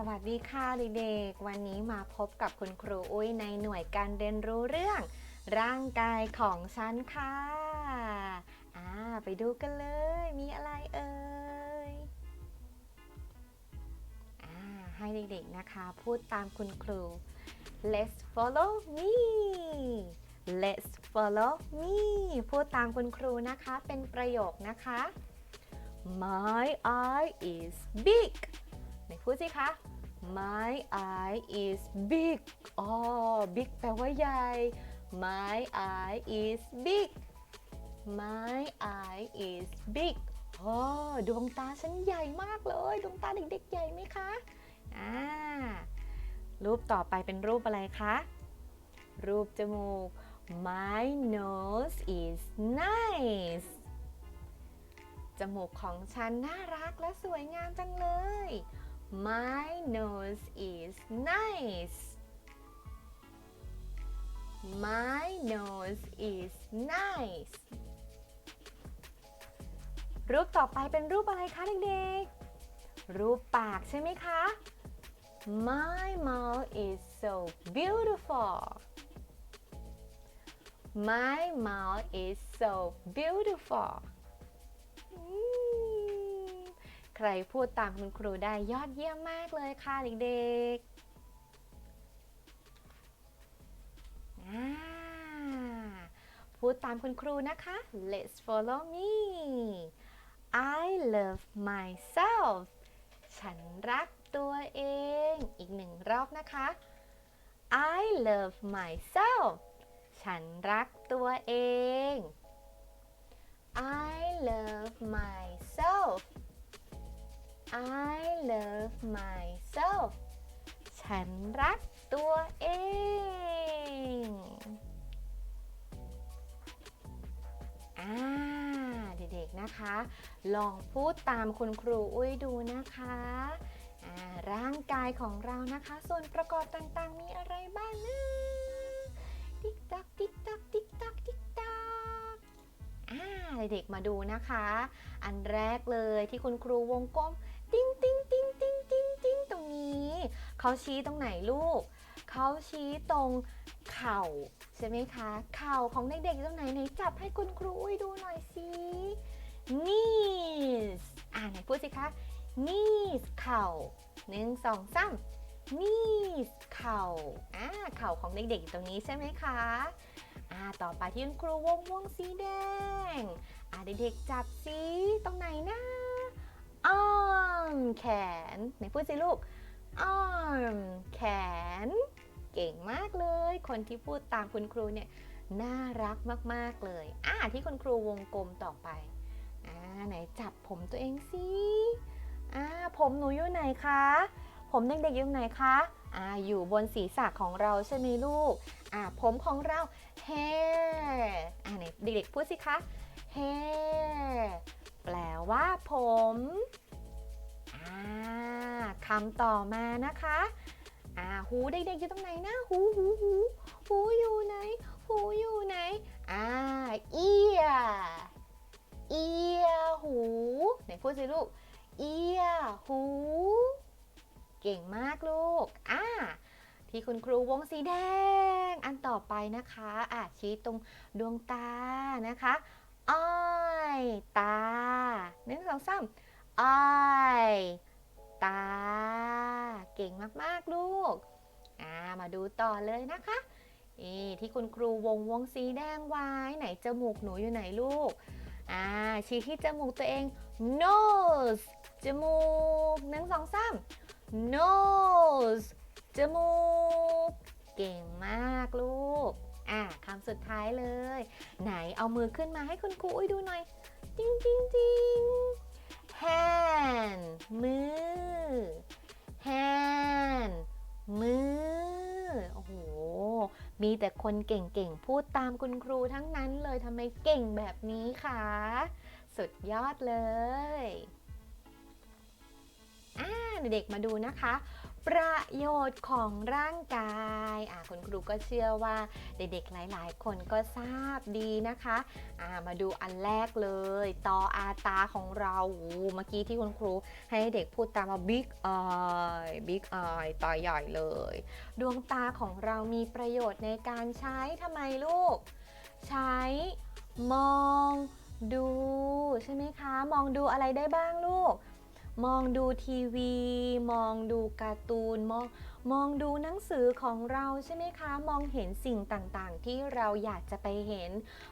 สวัสดีค่ะเด็กๆ วันนี้มาพบกับคุณครูอุ้ยในหน่วยการเรียนรู้เรื่อง ร่างกายของฉันค่ะอ่าไปดูกันเลย มีอะไรเอ่ยอ่าให้เด็กๆนะคะพูดตามคุณครู Let's follow me Let's follow me พูดตามคุณครูนะคะเป็นประโยคนะคะ My eye is big ไหนพูดสิคะ My eye is big อ๋อ big แปลว่าใหญ่ My eye is big My eye is big อ๋อดวงตาฉันใหญ่มากเลย ดวงตาเด็กๆ ใหญ่ไหมคะ อ่า รูปต่อไปเป็นรูปอะไรคะ รูปจมูก My nose is nice จมูกของฉันน่ารักและสวยงามจังเลย My nose is nice My nose is nice รูปต่อไปเป็นรูปอะไรคะเด็กๆ รูปปากใช่ไหมคะ My mouth is so beautiful My mouth is so beautiful ใครพูดตามคุณครูได้ยอดเยี่ยมมากเลยค่ะเด็กๆพูดตามคุณครูนะคะ Let's follow me I love myself ฉันรักตัวเอง อีกหนึ่งรอบนะคะ I love myself ฉันรักตัวเอง I love my I love myself ฉันรักตัวเอง อ่า เด็กๆ นะคะ ลองพูดตามคุณครูอุ้ยดูนะคะร่างกายของเรานะคะ ส่วนประกอบต่างๆ มีอะไรบ้างนะติ๊กตักติ๊กตักติ๊กตักติ๊กตักอ่าเด็กๆ มาดูนะคะ อันแรกเลยที่คุณครูวงกลม ติ้งติ้งติ้งติ้งติ้งติ้งตรงนี้ เขาชี้ตรงไหนลูก เขาชี้ตรงเข่าใช่ไหมคะ เข่าของเด็กๆอยู่ตรงไหนไหนจับให้คุณครูอุ้ยดูหน่อยสิ knees อ่าไหนพูดสิคะ knees เข่าหนึ่งสองสาม knees เข่าอ่าเข่าของเด็กๆอยู่ตรงนี้ใช่ไหมคะอ่าต่อไปที่คุณครูวงวงสีแดง อ่าเด็กๆจับสิตรงไหนนะ arm แขนไหนพูดสิลูก arm แขน เก่งมากเลย คนที่พูดตามคุณครูเนี่ยน่ารักมากๆเลยอ่าที่คุณครูวงกลมต่อไปอ่าไหนจับผมตัวเองสิอ่าผมหนูอยู่ไหนคะ ผมเด็กๆอยู่ไหนคะอ่าอยู่บนศีรษะของเราใช่ไหมลูกอ่าผมของเรา hair อ่าไหนเด็กๆพูดสิคะ hair แปลว่าผมอ่าคำต่อมานะคะอ่าหูเด็กๆอยู่ตรงไหนนะหูหูหูหูอยู่ไหน หูอยู่ไหนอ่า ear ear หูไหนพูดสิลูก ear หู เก่งมากลูกอ่าที่คุณครูวงสีแดง อันต่อไปนะคะอ่าชี้ตรงดวงตานะคะ eye ตาหนึ่งสองสาม eye ตา เก่งมาก ๆ ลูก อ่า มาดูต่อเลยนะคะนี่ที่คุณครูวงวงสีแดงไว้ ไหนจมูกหนูอยู่ไหนลูก อ่า ชี้ที่จมูกตัวเอง nose จมูกหนึ่งสองสาม nose จมูก เก่งมากลูก อ่าคำสุดท้ายเลย ไหนเอามือขึ้นมาให้คุณครูอุ้ยดูหน่อย จิงจิงจิง hand มือ hand มือ โอ้โห มีแต่คนเก่งๆ พูดตามคุณครูทั้งนั้นเลยทำไมเก่งแบบนี้คะ สุดยอดเลย อ่า เด็กๆมาดูนะคะ ประโยชน์ของร่างกายอ่าคุณครูก็เชื่อว่าเด็กๆหลายๆ คนก็ทราบดีนะคะอ่ามาดูอันแรกเลยตออาตาของเราเมื่อกี้ที่คุณครูให้เด็กพูดตามว่า big eye big eye ตาใหญ่เลย ดวงตาของเรามีประโยชน์ในการใช้ทำไมลูก ใช้มองดูใช่ไหมคะ มองดูอะไรได้บ้างลูก มองดูทีวี มองดูการ์ตูน มองมองดูหนังสือของเราใช่ไหมคะ มองเห็นสิ่งต่างๆ ที่เราอยากจะไปเห็น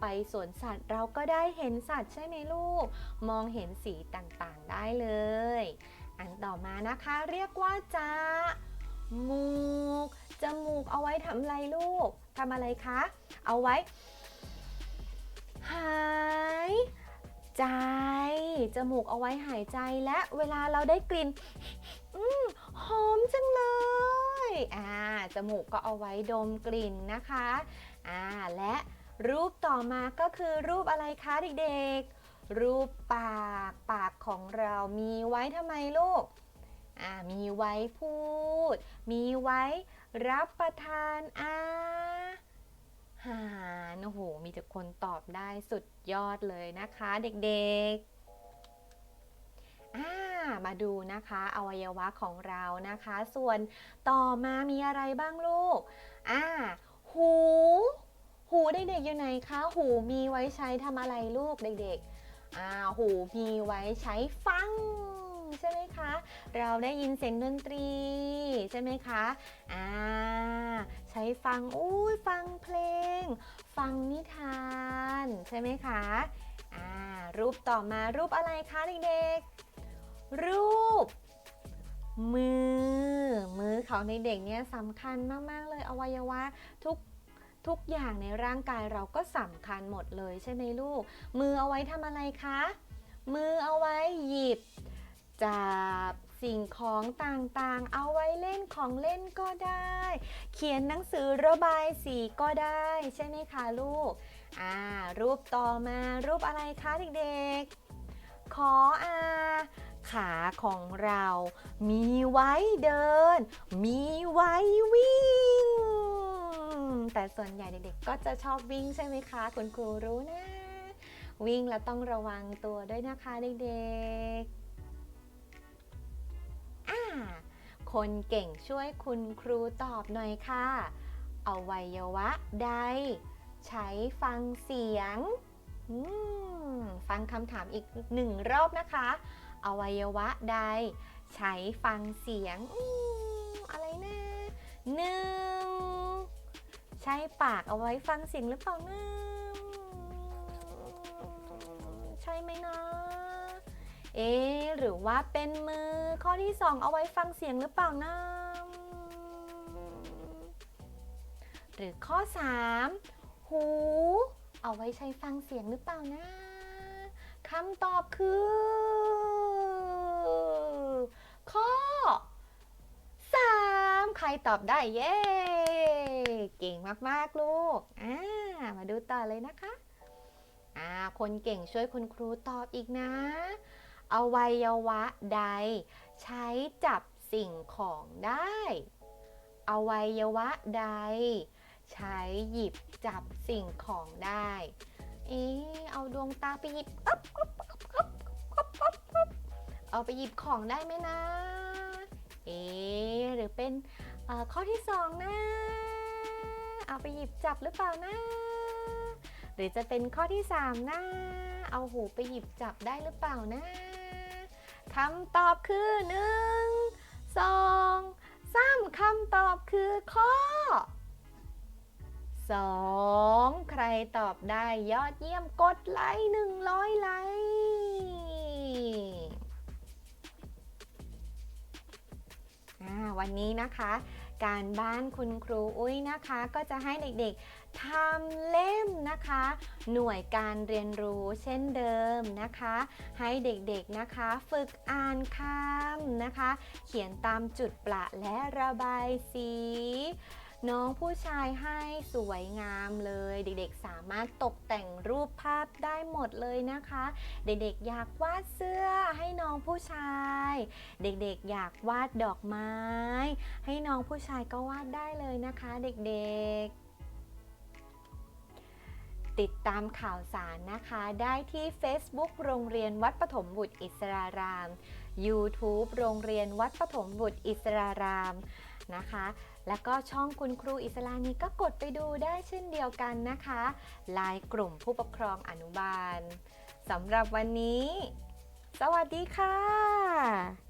ไปสวนสัตว์เราก็ได้เห็นสัตว์ใช่ไหมลูก มองเห็นสีต่างๆได้เลย อันต่อมานะคะเรียกว่าจะมูก จมูกเอาไว้ทำอะไรลูกทำอะไรคะ เอาไว้ หาย ใจ จมูกเอาไว้หายใจและเวลาเราได้กลิ่นอืมหอมจังเลย อ่า จมูกก็เอาไว้ดมกลิ่นนะคะ อ่า และรูปต่อมาก็คือรูปอะไรคะเด็กๆ รูปปาก ปากของเรามีไว้ทำไมลูก อ่า มีไว้พูด มีไว้รับประทานอา หารโอ้โห มีแต่คนตอบได้สุดยอดเลยนะคะเด็กๆอ่ามาดูนะคะอวัยวะของเรานะคะ ส่วนต่อมามีอะไรบ้างลูก อ่า หู หูเด็กๆอยู่ไหนคะ หูมีไว้ใช้ทำอะไรลูกเด็กๆ อ่า หูมีไว้ใช้ฟัง ใช่ไหมคะ เราได้ยินเสียงดนตรี ใช่ไหมคะอ่าใช้ฟังอุ้ยฟังเพลง ฟังนิทาน ใช่ไหมคะอ่ารูปต่อมารูปอะไรคะเด็กๆ รูป มือ มือของเด็กๆเนี่ยสำคัญมากๆเลยอวัยวะทุกทุกอย่างในร่างกายเราก็สำคัญหมดเลยใช่ไหมลูก มือเอาไว้ทำอะไรคะ มือเอาไว้หยิบ จับ สิ่งของต่างๆ เอาไว้เล่นของเล่นก็ได้ เขียนหนังสือระบายสีก็ได้ ใช่ไหมคะลูก อ่า รูปต่อมารูปอะไรคะเด็กๆ ขออาขาของเรา มีไว้เดิน มีไว้วิ่ง แต่ส่วนใหญ่เด็กๆ ก็จะชอบวิ่งใช่ไหมคะ คุณครูรู้นะ วิ่งแล้วต้องระวังตัวด้วยนะคะเด็กๆ อ่าคนเก่งช่วยคุณครูตอบหน่อยค่ะอวัยวะใด ใช้ฟังเสียง ฟังคำถามอีกหนึ่งรอบนะคะ อวัยวะใด ใช้ฟังเสียงออะไรนะหนึ่งใช้ปากเอาไว้ฟังเสียงหรือเปล่านะ เอ๊หรือว่าเป็นมือข้อที่สองเอาไว้ฟังเสียงหรือเปล่านะหรือข้อ 3 หู เอาไว้ใช้ฟังเสียงหรือเปล่านะคำตอบคือ ข้อ 3 ใครตอบได้เย้เก่งมากๆลูกอ่ามาดูต่อเลยนะคะอ่าคนเก่งช่วยคุณครูตอบอีกนะ อวัยวะใด ใช้จับสิ่งของได้ อวัยวะใด ใช้หยิบจับสิ่งของได้ เอ๊เอาดวงตาไปหยิบอ๊บอ๊บอ๊บอ๊บอ๊บอ๊บอ๊บเอาไปหยิบของได้ไหมนะ เอ๊หรือเป็นข้อที่สองนะ เอาไปหยิบจับหรือเปล่านะ หรือจะเป็นข้อที่สามนะ เอาหูไปหยิบจับได้หรือเปล่านะ คำตอบคือหนึ่งสองสามคำตอบคือข้อสองใครตอบได้ยอดเยี่ยมกดไลค์หนึ่งร้อยไลค์อ่าวันนี้นะคะ การบ้านคุณครูอุ้ยนะคะ ก็จะให้เด็กๆทำเล่มนะคะ หน่วยการเรียนรู้เช่นเดิมนะคะ ให้เด็กๆนะคะ ฝึกอ่านคำนะคะ เขียนตามจุดประและระบายสี น้องผู้ชายให้สวยงามเลย เด็กๆสามารถตกแต่งรูปภาพได้หมดเลยนะคะ เด็กๆอยากวาดเสื้อให้น้องผู้ชาย เด็กๆอยากวาดดอกไม้ ให้น้องผู้ชายก็วาดได้เลยนะคะ เด็กๆติดตามข่าวสารนะคะ ได้ที่ Facebook โรงเรียนวัดปฐมบุตรอิสราราม YouTube โรงเรียนวัดปฐมบุตรอิสราราม นะคะ แล้วก็ช่องคุณครูอิสลานีก็กดไปดูได้เช่นเดียวกันนะคะไลน์กลุ่มผู้ปกครองอนุบาลสำหรับวันนี้ สวัสดีค่ะ